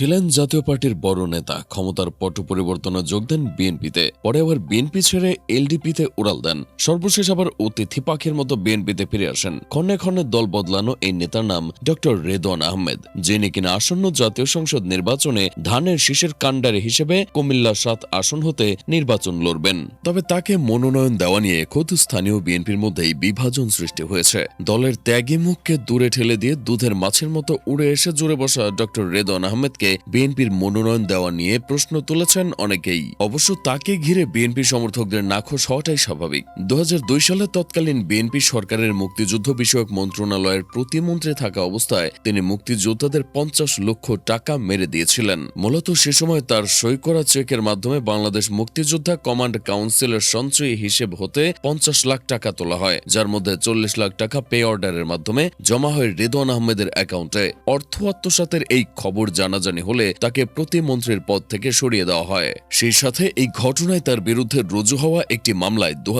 ছিলেন জাতীয় পার্টির বড় নেতা। ক্ষমতার পট পরিবর্তনে যোগ দেন বিএনপিতে। পরে আবার বিএনপি ছেড়ে এলডিপিতে উড়াল দেন। সর্বশেষ আবার অতিথি পাখির মতো বিএনপিতে ফিরে আসেন। ক্ষণে ক্ষণে দল বদলানো এই নেতার নাম ডক্টর রেদওয়ান আহমেদ, যিনি কিনা আসন্ন জাতীয় সংসদ নির্বাচনে ধানের শীষের কাণ্ডারে হিসেবে কুমিল্লা সাত আসন হতে নির্বাচন লড়বেন। তবে তাকে মনোনয়ন দেওয়া নিয়ে খোদ স্থানীয় বিএনপির মধ্যেই বিভাজন সৃষ্টি হয়েছে। দলের ত্যাগী মুখকে দূরে ঠেলে দিয়ে দুধের মাছের মতো উড়ে এসে জুড়ে বসা ডক্টর রেদওয়ান আহমেদকে বিএনপির মনোনয়ন দেওয়া নিয়ে প্রশ্ন তুলেছেন অনেকেই। অবশ্য তাকে ঘিরে বিএনপি সমর্থকদের নাখোশ হওয়াটাই স্বাভাবিক। দু হাজার দুই সালে তৎকালীন বিএনপি সরকারের মুক্তিযুদ্ধ বিষয়ক মন্ত্রণালয়ের প্রতিমন্ত্রী থাকা অবস্থায় তিনি মুক্তিযোদ্ধাদের পঞ্চাশ লক্ষ টাকা মেরে দিয়েছিলেন। মূলত সে সময় তার সই করা চেকের মাধ্যমে বাংলাদেশ মুক্তিযোদ্ধা কমান্ড কাউন্সিলের সঞ্চয়ী হিসেব হতে পঞ্চাশ লাখ টাকা তোলা হয়, যার মধ্যে চল্লিশ লাখ টাকা পে অর্ডারের মাধ্যমে জমা হয় রেদওয়ান আহমেদের অ্যাকাউন্টে। অর্থ আত্মসাতের এই খবর জানাজানি হলে তাকে প্রতিমন্ত্রীর পদ থেকে সরিয়ে দেওয়া হয়। সেই সাথে এই ঘটনায় তার বিরুদ্ধে রুজু হওয়া একটি মামলায় দু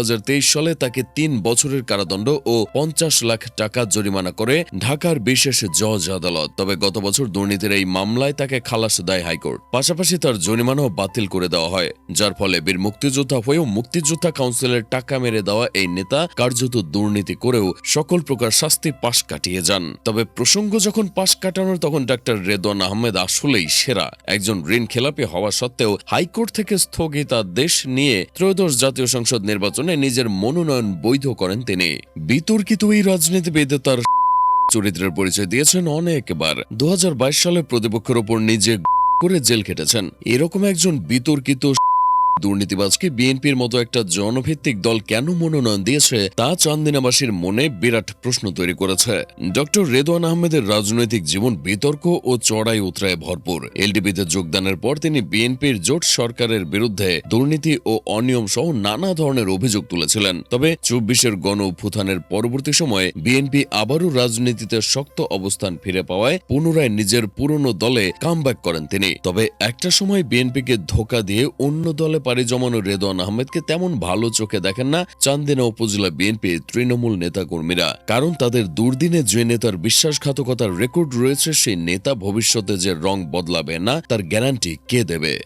সালে তাকে তিন বছরের কারাদণ্ড ও পঞ্চাশ লাখ টাকা জরিমানা করে ঢাকার বিশেষ জজ আদালত। তবে গত বছর দুর্নীতির এই মামলায় তাকে খালাস দেয় হাইকোর্ট। পাশাপাশি তার জরিমানাও বাতিল করে দেওয়া হয়, যার ফলে বীর মুক্তিযোদ্ধা হয়েও মুক্তিযোদ্ধা কাউন্সিলের টাকা মেরে দেওয়া এই নেতা কার্যত দুর্নীতি করেও সকল প্রকার শাস্তি পাশ কাটিয়ে যান। তবে প্রসঙ্গ যখন পাশ কাটানোর, তখন ডাক্তার রেদওয়ান আহমেদ আসলেই সেরা। একজন ঋণ খেলাপি হওয়া সত্ত্বেও হাইকোর্ট থেকে স্থগিতাদেশ নিয়ে ত্রয়োদশ জাতীয় সংসদ নির্বাচনে নিজের মনোনয়ন বৈধ করেন তিনি। বিতর্কিত এই রাজনীতিবিদ তার চরিত্রের পরিচয় দিয়েছেন অনেকবার। দু হাজার বাইশ সালে প্রতিপক্ষের ওপর নিজে করে জেল খেটেছেন। এরকম একজন বিতর্কিত দুর্নীতিবাজকে বিএনপির মতো একটা জনভিত্তিক দল কেন মনোনয়ন দিয়েছে তা চান্দিনাবাসীর মনে বিরাট প্রশ্ন তৈরি করেছে। ডক্টর রেদওয়ান আহমেদের রাজনৈতিক জীবন বিতর্ক ও চড়াই উতরায় ভরপুর। এলডিপিতে যোগদানের পর তিনি বিএনপির জোট সরকারের বিরুদ্ধে দুর্নীতি ও অনিয়ম সহ নানা ধরনের অভিযোগ তুলেছিলেন। তবে চব্বিশের গণ অভ্যুত্থানের পরবর্তী সময়ে বিএনপি আবারও রাজনীতিতে শক্ত অবস্থান ফিরে পাওয়ায় পুনরায় নিজের পুরনো দলে কামব্যাক করেন তিনি। তবে একটা সময় বিএনপিকে ধোকা দিয়ে অন্য দলে পাড়ি জমানো রেদওয়ান আহমেদকে তেমন ভালো চোখে দেখেন না চান্দিনা উপজেলা বিএনপি তৃণমূল নেতাকর্মীরা। কারণ তাদের দুর্দিনে যে নেতার বিশ্বাসঘাতকতার রেকর্ড রয়েছে, সেই নেতা ভবিষ্যতে যে রং বদলাবে না, তার গ্যারান্টি কে দেবে?